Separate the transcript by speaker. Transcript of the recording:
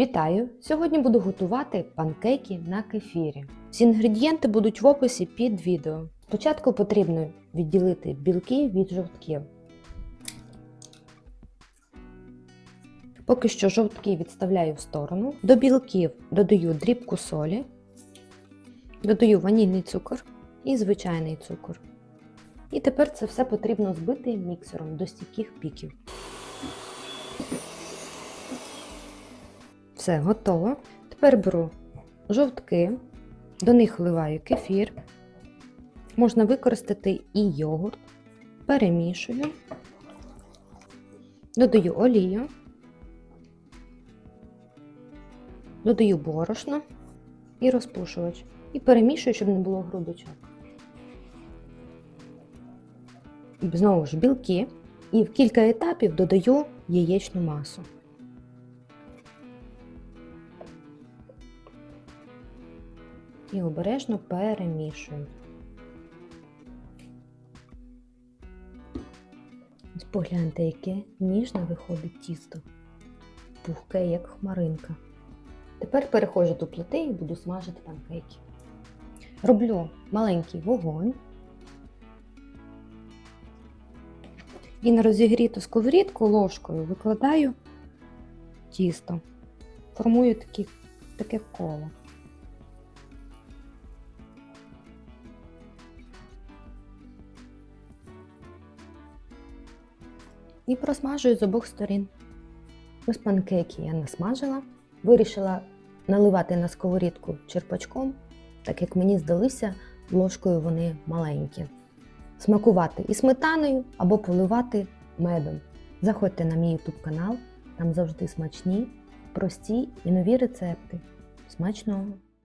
Speaker 1: Вітаю! Сьогодні буду готувати панкейки на кефірі. Всі інгредієнти будуть в описі під відео. Спочатку потрібно відділити білки від жовтків. Поки що жовтки відставляю в сторону. До білків додаю дрібку солі, додаю ванільний цукор і звичайний цукор. І тепер це все потрібно збити міксером до стійких піків. Все, готово. Тепер беру жовтки, до них вливаю кефір. Можна використати і йогурт, перемішую, додаю олію, додаю борошно і розпушувач. І перемішую, щоб не було грудочок. Знову ж білки. І в кілька етапів додаю яєчну масу. І обережно перемішую. Ось погляньте, яке ніжне виходить тісто, пухке, як хмаринка. Тепер переходжу до плити і буду смажити панкейки. Роблю маленький вогонь і на розігріту сковорідку ложкою викладаю тісто, формую такі, таке коло. І просмажую з обох сторін. Ось панкейки я насмажила, вирішила наливати на сковорідку черпачком, так як мені здалися, ложкою вони маленькі. Смакувати і сметаною або поливати медом. Заходьте на мій YouTube канал, там завжди смачні, прості і нові рецепти. Смачного!